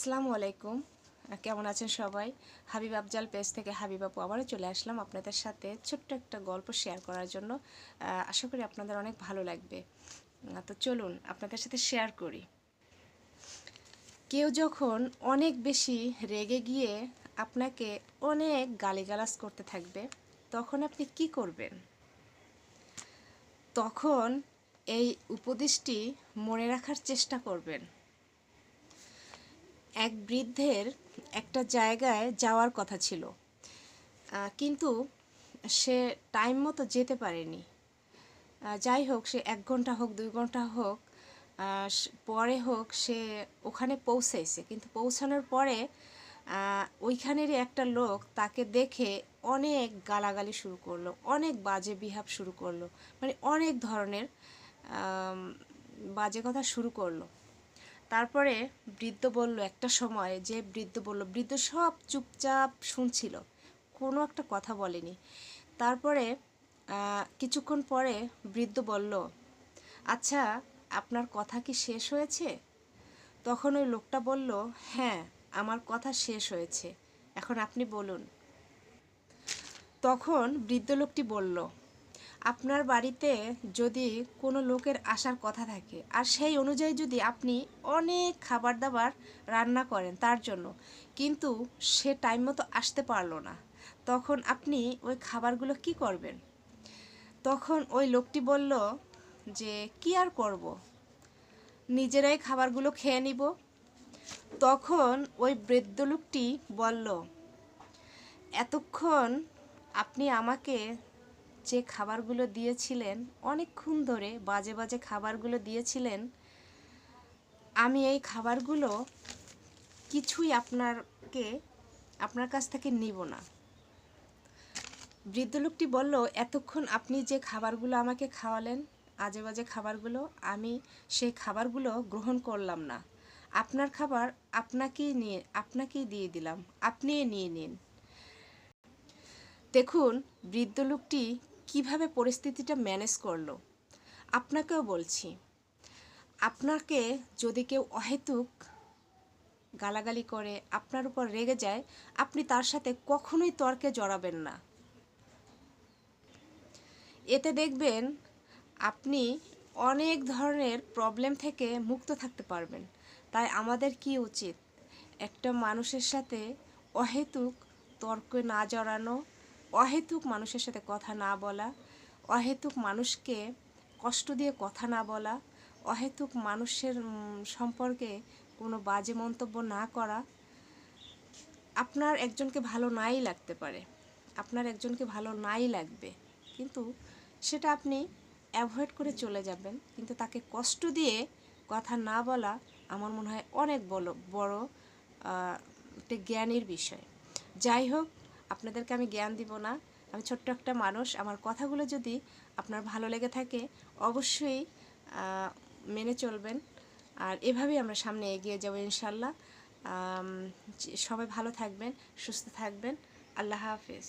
আসসালামু আলাইকুম। কেমন আছেন সবাই? হাবিব আফজাল পেজ থেকে হাবিব আপু আবারও চলে আসলাম আপনাদের সাথে ছোট্ট একটা গল্প শেয়ার করার জন্য। আশা করি আপনাদের অনেক ভালো লাগবে। তো চলুন আপনাদের সাথে শেয়ার করি। কেউ যখন অনেক বেশি রেগে গিয়ে আপনাকে অনেক গালিগালাজ করতে থাকবে, তখন আপনি কি করবেন? তখন এই উপদেশটি মনে রাখার চেষ্টা করবেন। এক বৃদ্ধের একটা জায়গায় যাওয়ার কথা ছিল। কিন্তু সে টাইম মতো যেতে পারেনি। যাই হোক, সে এক ঘণ্টা হোক, দুই ঘণ্টা হোক পরে হোক, সে ওখানে পৌঁছেছে কিন্তু পৌঁছানোর পরে ওইখানেরই একটা লোক তাকে দেখে অনেক গালাগালি শুরু করল, অনেক বাজে বিহাব শুরু করল মানে অনেক ধরনের বাজে কথা শুরু করল। তারপরে বৃদ্ধ বলল, একটা সময় যে বৃদ্ধ বলল, বৃদ্ধ সব চুপচাপ শুনছিল, কোনো একটা কথা বলেনি। তারপরে কিছুক্ষণ পরে বৃদ্ধ বলল আচ্ছা আপনার কথা কি শেষ হয়েছে? তখন ওই লোকটা বলল হ্যাঁ আমার কথা শেষ হয়েছে, এখন আপনি বলুন। তখন বৃদ্ধ লোকটি বলল আপনার বাড়িতে যদি কোনো লোকের আসার কথা থাকে, আর সেই অনুযায়ী যদি আপনি অনেক খাবার দাবার রান্না করেন তার জন্য, কিন্তু সে টাইম মতো আসতে পারল না, তখন আপনি ওই খাবারগুলো কি করবেন? তখন ওই লোকটি বলল যে, কি আর করব? নিজেরাই খাবারগুলো খেয়ে নিব। তখন ওই বৃদ্ধ লোকটি বলল, এতক্ষণ আপনি আমাকে যে খাবারগুলো দিয়েছিলেন, অনেকক্ষণ ধরে বাজে বাজে খাবারগুলো দিয়েছিলেন, আমি এই খাবারগুলো কিছুই আপনারকে, আপনার কাছ থেকে নিব না। বৃদ্ধ লোকটি বলল, এতক্ষণ আপনি যে খাবারগুলো আমাকে খাওয়ালেন, আজে বাজে খাবারগুলো, আমি সেই খাবারগুলো গ্রহণ করলাম না। আপনার খাবার আপনাকেই নিয়ে, আপনাকেই দিয়ে দিলাম, আপনিই নিয়ে নিন। দেখুন, বৃদ্ধ লোকটি কীভাবে পরিস্থিতিটা ম্যানেজ করল? আপনাকেও বলছি। আপনাকে যদি কেউ অহেতুক গালাগালি করে, আপনার উপর রেগে যায়, আপনি তার সাথে কখনোই তর্কে জড়াবেন না। এতে দেখবেন আপনি অনেক ধরনের প্রবলেম থেকে মুক্ত থাকতে পারবেন। তাই আমাদের কি উচিত? একটা মানুষের সাথে অহেতুক তর্কে না জড়ানো অহেতুক মানুষের সাথে কথা না বলা, অহেতুক মানুষকে কষ্ট দিয়ে কথা না বলা, অহেতুক মানুষের সম্পর্কে কোনো বাজে মন্তব্য না করা আপনার একজনকে ভালো নাই লাগতে পারে, আপনার একজনকে ভালো নাই লাগবে। কিন্তু সেটা আপনি অ্যাভয়েড করে চলে যাবেন, কিন্তু তাকে কষ্ট দিয়ে কথা না বলা আমার মনে হয় অনেক বড় বড় একটা জ্ঞানের বিষয়। যাই হোক আপনাদেরকে আমি জ্ঞান দিব না। আমি ছোট্ট একটা মানুষ। আমার কথাগুলো যদি আপনার ভালো লেগে থাকে, অবশ্যই মেনে চলবেন। আর এভাবেই আমরা সামনে এগিয়ে যাব ইনশাল্লাহ। সবাই ভালো থাকবেন, সুস্থ থাকবেন। আল্লাহ হাফেজ।